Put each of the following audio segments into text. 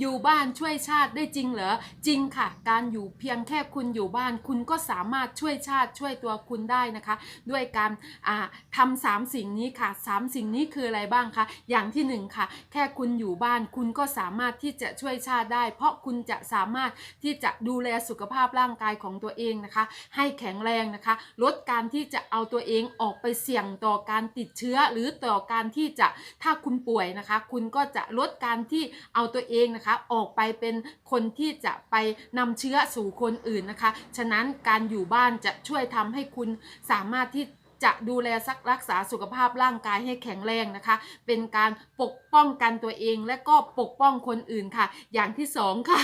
อยู่บ้านช่วยชาติได้จริงเหรอจริงค่ะ การอยู่เพียงแค่คุณอยู่บ้าน คุณก็สามารถช่วยชาติช่วยตัวคุณได้นะคะ ด้วยการทำสามสิ่งนี้ค่ะสามสิ่งนี้คืออะไรบ้างคะอย่างที่หนึ่งค่ะ แค่คุณอยู่บ้าน คุณก็สามารถที่จะช่วยชาติได้ เพราะคุณจะสามารถที่จะดูแลสุขภาพร่างกายของตัวเองนะคะ ให้แข็งแรงนะคะ ลดการที่จะเอาตัวเองออกไปเสี่ยงต่อการติดเชื้อ หรือต่อการที่จะถ้าคุณป่วยนะคะ คุณก็จะลดการที่เอาตัวเองนะคะออกไปเป็นคนที่จะไปนำเชื้อสู่คนอื่นนะคะ ฉะนั้นการอยู่บ้านจะช่วยทำให้คุณสามารถที่จะดูแลสักรักษาสุขภาพร่างกายให้แข็งแรงนะคะ เป็นการปกป้องกันตัวเองและก็ปกป้องคนอื่นค่ะ อย่างที่สองค่ะ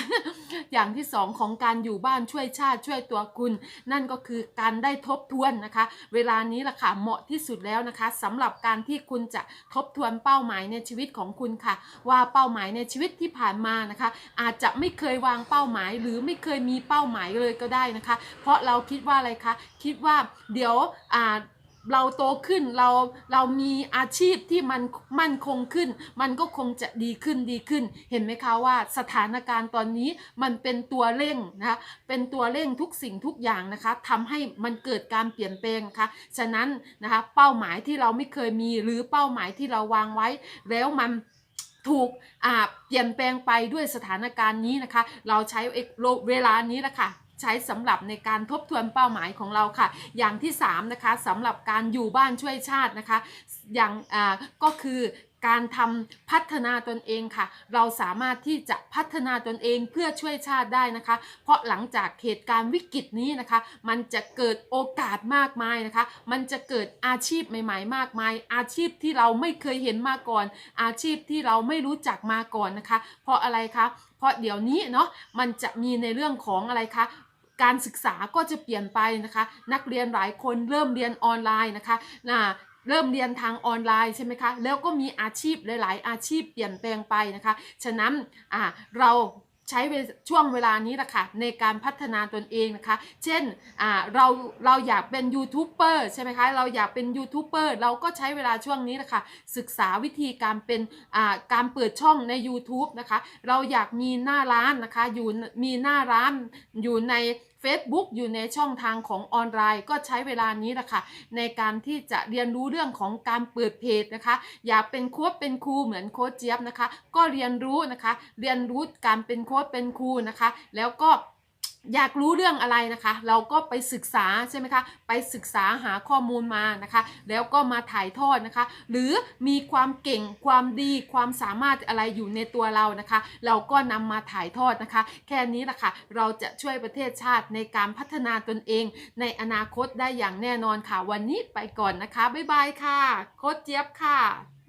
อย่างที่สองของการอยู่บ้านช่วยชาติช่วยตัวคุณ นั่นก็คือการได้ทบทวนนะคะ เวลานี้ล่ะค่ะเหมาะที่สุดแล้วนะคะสำหรับการที่คุณจะทบทวนเป้าหมายในชีวิตของคุณค่ะ ว่าเป้าหมายในชีวิตที่ผ่านมานะคะ อาจจะไม่เคยวางเป้าหมาย หรือไม่เคยมีเป้าหมายเลยก็ได้นะคะ เพราะเราคิดว่าอะไรคะคิดว่าเดี๋ยวอ่า เราโตขึ้นเราเรามีอาชีพที่มันมั่นคงขึ้น มันก็คงจะดีขึ้นดีขึ้น เห็นไหมคะว่าสถานการณ์ตอนนี้มันเป็นตัวเร่งนะคะเป็นตัวเร่งทุกสิ่งทุกอย่างนะคะทำให้มันเกิดการเปลี่ยนแปลงนะคะฉะนั้นนะคะเป้าหมายที่เราไม่เคยมีหรือเป้าหมายที่เราวางไว้ แล้วมันถูกเปลี่ยนแปลงไปด้วยสถานการณ์นี้นะคะ เราใช้เวลานี้แหละค่ะ ใช้สำหรับในการทบทวนเป้าหมายของเราค่ะ อย่างที่3นะคะสำหรับการอยู่บ้านช่วยชาตินะคะ อย่างอ่าก็คือการทำพัฒนาตนเองค่ะ เราสามารถที่จะพัฒนาตนเองเพื่อช่วยชาติได้นะคะ เพราะหลังจากเหตุการณ์วิกฤตนี้นะคะ มันจะเกิดโอกาสมากมายนะคะ มันจะเกิดอาชีพใหม่ ๆ มากมาย อาชีพที่เราไม่เคยเห็นมาก่อน อาชีพที่เราไม่รู้จักมาก่อนนะคะ เพราะอะไรคะเพราะเดี๋ยวนี้เนาะมันจะมีในเรื่องของอะไรคะ การศึกษาก็จะเปลี่ยนไปนะคะ นักเรียนหลายคนเริ่มเรียนออนไลน์นะคะนะเริ่มเรียนทางออนไลน์ใช่ไหมคะ แล้วก็มีอาชีพหลาย ๆ อาชีพเปลี่ยนแปลงไปนะคะ ฉะนั้นอ่าเราใช้เวช่วงเวลานี้แหละค่ะในการพัฒนาตนเองนะคะ เช่นอ่าเราเราอยากเป็นยูทูบเบอร์ใช่ไหมคะ เราอยากเป็นยูทูบเบอร์เราก็ใช้เวลาช่วงนี้แหละค่ะศึกษาวิธีการเป็นอ่าการเปิดช่องใน YouTube นะคะ เราอยากมีหน้าร้านนะคะ อยู่มีหน้าร้านอยู่ใน Facebook อยู่ในช่องทางของออนไลน์ ก็ใช้เวลานี้แหละค่ะในการที่จะเรียนรู้เรื่องของการเปิดเพจนะคะ อยากเป็นโค้ชเป็นครูเหมือนโค้ชเจี๊ยบนะคะ ก็เรียนรู้นะคะ เรียนรู้การเป็นโค้ชเป็นครูนะคะ แล้วก็ อยากรู้เรื่องอะไรนะคะ เราก็ไปศึกษาใช่ไหมคะไปศึกษาหาข้อมูลมานะคะ แล้วก็มาถ่ายทอดนะคะ หรือมีความเก่งความดีความสามารถอะไรอยู่ในตัวเรานะคะ เราก็นำมาถ่ายทอดนะคะ แค่นี้แหละค่ะเราจะช่วยประเทศชาติในการพัฒนาตนเอง ในอนาคตได้อย่างแน่นอนค่ะ วันนี้ไปก่อนนะคะบ๊ายบายค่ะโค้ชเจี๊ยบค่ะ